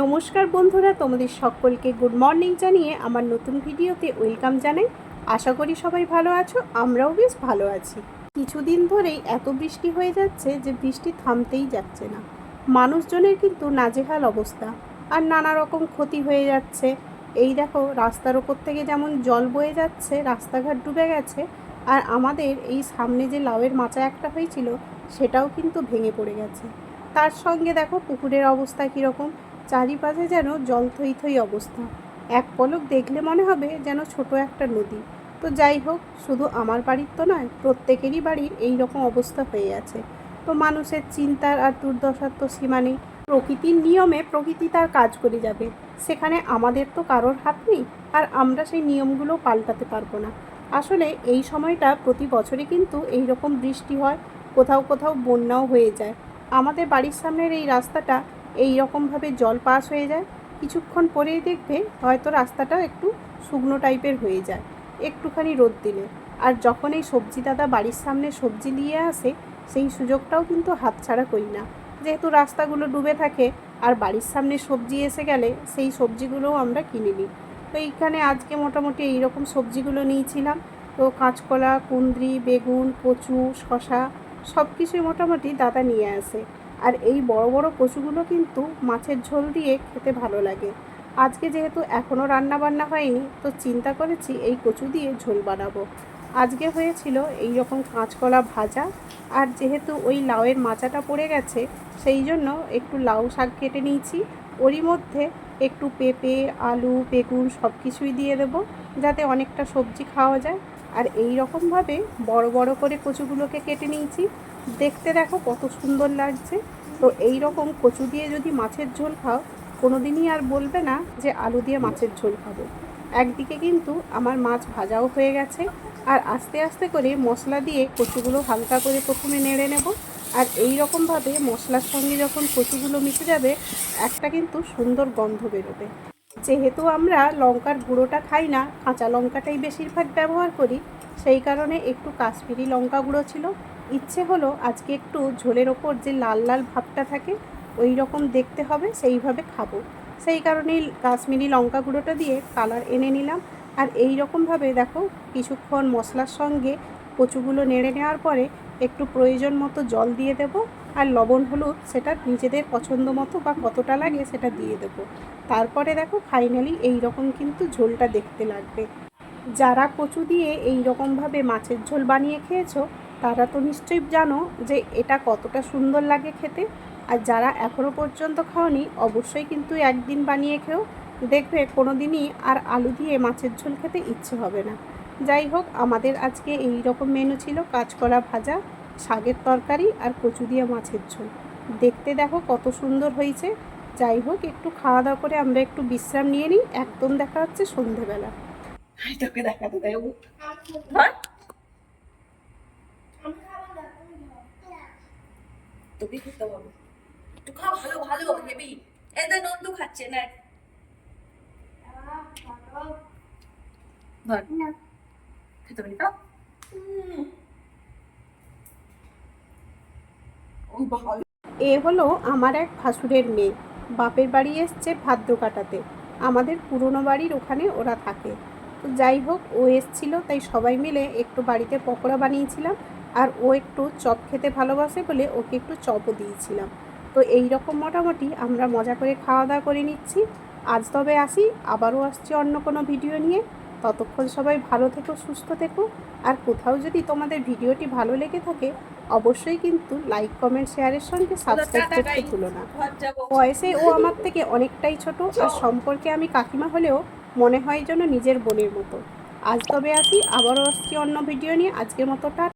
নমস্কার বন্ধুরা, তোমাদের সকলকে গুড মর্নিং জানিয়ে আমার নতুন ভিডিওতে ওয়েলকাম জানাই। আশা করি সবাই ভালো আছো, আমরাও বেশ ভালো আছি। কিছুদিন ধরেই এত বৃষ্টি হয়ে যাচ্ছে যে বৃষ্টি থামতেই যাচ্ছে না। মানুষজনের কিন্তু নাজেহাল অবস্থা, আর নানা রকম ক্ষতি হয়ে যাচ্ছে। এই দেখো, রাস্তার ওপর থেকে যেমন জল বয়ে যাচ্ছে, রাস্তাঘাট ডুবে গেছে আর আমাদের এই সামনে যে লাউয়ের মাচা একটা হয়েছিল, সেটাও কিন্তু ভেঙে পড়ে গেছে। তার সঙ্গে দেখো পুকুরের অবস্থা কীরকম, চারিপাশে যেন জল থই থই অবস্থা। এক পলক দেখলে মনে হবে যেন ছোট একটা নদী। তো যাই হোক, শুধু আমার বাড়ির তো নয়, প্রত্যেকেরই বাড়ির এই রকম অবস্থা হয়ে আছে তো মানুষের চিন্তার আর দুর্দশার তো সীমা নেই। প্রকৃতির নিয়মে প্রকৃতি তার কাজ করে যাবে। সেখানে আমাদের তো কারোর হাত নেই, আর আমরা সেই নিয়মগুলো পাল্টাতে পারব না। আসলে এই সময়টা প্রতি বছরই কিন্তু এই রকম বৃষ্টি হয়, কোথাও কোথাও বন্যাও হয়ে যায়। আমাদের বাড়ির সামনের এই রাস্তাটা এই রকমভাবে জল পাস হয়ে যায়। কিছুক্ষণ পরেই দেখবে হয়তো রাস্তাটা একটু শুকনো টাইপের হয়ে যায়, একটুখানি রোদ দিলে। আর যখন এই সবজি দাদা বাড়ির সামনে সবজি নিয়ে আসে, সেই সুযোগটাও কিন্তু হাতছাড়া করি না। যেহেতু রাস্তাগুলো ডুবে থাকে, আর বাড়ির সামনে সবজি এসে গেলে সেই সবজিগুলোও আমরা কিনে নিই। তো এইখানে আজকে মোটামুটি এই রকম সবজিগুলো নিয়েছিলাম। তো কাঁচকলা, কুঁদরি, বেগুন, কচু শশা সব কিছুই মোটামুটি দাদা নিয়ে আসে। আর এই বড় বড় কচুগুলো কিন্তু মাছের ঝোল দিয়ে খেতে ভালো লাগে। আজকে যেহেতু এখনও রান্না বান্না হয়নি, তো চিন্তা করেছি এই কচু দিয়ে ঝোল বানাবো। আজকে হয়েছিল এই রকম কাঁচকলা ভাজা, আর যেহেতু ওই লাউয়ের মাচাটা পড়ে গেছে, সেই জন্য একটু লাউ শাক কেটে নিয়েছি। ওরই মধ্যে একটু পেঁপে, আলু, বেগুন সব কিছুই দিয়ে দেবো, যাতে অনেকটা সবজি খাওয়া যায়। আর এই রকমভাবে বড় বড় করে কচুগুলোকে কেটে নিয়েছি। দেখতে দেখো কত সুন্দর লাগছে। তো এই রকম কচু দিয়ে যদি মাছের ঝোল খাও কোনো দিনই আর বলবে না যে আলু দিয়ে মাছের ঝোল খাব। একদিকে কিন্তু আমার মাছ ভাজাও হয়ে গেছে। আর আস্তে আস্তে করে মশলা দিয়ে কচুগুলো হালকা করে প্রথমে নেড়ে নেব। আর এই রকমভাবে মশলার সঙ্গে যখন কচুগুলো মিশে যাবে, একটা কিন্তু সুন্দর গন্ধ বেরোবে। যেহেতু আমরা লঙ্কার গুঁড়োটা খাই না, কাঁচা লঙ্কাটাই বেশিরভাগ ব্যবহার করি, সেই কারণে একটু কাশ্মীরি লঙ্কা গুঁড়ো ছিল। ইচ্ছে হলো আজকে একটু ঝোলের ওপর যে লাল লাল ভাবটা থাকে, ওই রকম দেখতে হবে, সেইভাবে খাব। সেই কারণেই কাশ্মীরি লঙ্কা গুঁড়োটা দিয়ে কালার এনে নিলাম। আর এই রকমভাবে দেখো, কিছুক্ষণ মশলার সঙ্গে কচুগুলো নেড়ে নেওয়ার পরে একটু প্রয়োজন মতো জল দিয়ে দেব আর লবণ হলুদ সেটা নিজেদের পছন্দ মতো বা কতটা লাগে সেটা দিয়ে দেবো। তারপরে দেখো ফাইনালি এই রকম কিন্তু ঝোলটা দেখতে লাগবে। যারা কচু দিয়ে এই রকমভাবে মাছের ঝোল বানিয়ে খেয়েছো, তারা তো নিশ্চয়ই জানো যে এটা কতটা সুন্দর লাগে খেতে। আর যারা এখনও পর্যন্ত খাওনি, অবশ্যই কিন্তু একদিন বানিয়ে খেও। দেখবে কোনো দিনই আর আলু দিয়ে মাছের ঝোল খেতে ইচ্ছে হবে না। যাই হোক আমাদের আজকে এই রকম মেনু ছিল কাঁচকলা ভাজা শাকের তরকারি আর কচু দিয়ে মাছের ঝোল। দেখতে দেখো কত সুন্দর হয়েছে। যাই হোক একটু খাওয়া দাওয়া করে আমরা একটু বিশ্রাম নিয়ে নিই। একদম দেখা হচ্ছে সন্ধেবেলা। আই তোকে দেখাতে দেয় তোকে খেতে হবে। একটু খা ভালো ভালো হেবি এদের নন্দু খাচ্ছে না ধর। খাও ওই এ হলো আমার এক ভাসুরের মেয়ে। বাপের বাড়ি এসছে ভাদ্র কাটাতে। আমাদের পুরনো বাড়ির ওখানে ওরা থাকে। তো যাই হোক, ও এসছিল, তাই সবাই মিলে একটু বাড়িতে পকোড়া বানিয়েছিলাম আর ও একটু চপ খেতে ভালোবাসে বলে ওকে একটু চপও দিয়েছিলাম। তো এই রকম মোটামুটি আমরা মজা করে খাওয়া দাওয়া করে নিচ্ছি। আজ তবে আসি, আবারও আসছি অন্য কোনো ভিডিও নিয়ে। ততক্ষণ সবাই ভালো থেকো সুস্থ থেকো। আর কোথাও যদি তোমাদের ভিডিওটি ভালো লেগে থাকে অবশ্যই কিন্তু লাইক কমেন্ট শেয়ারের সঙ্গে সাবস্ক্রাইব করতে ভুলো না। বয়সে ও আমার থেকে অনেকটাই ছোট আর সম্পর্কে আমি কাকিমা হলেও মনে হয় যেন নিজের বোনের মতো। আজ তবে আসি আবারও আসছি অন্য ভিডিও নিয়ে। আজকের মতো টা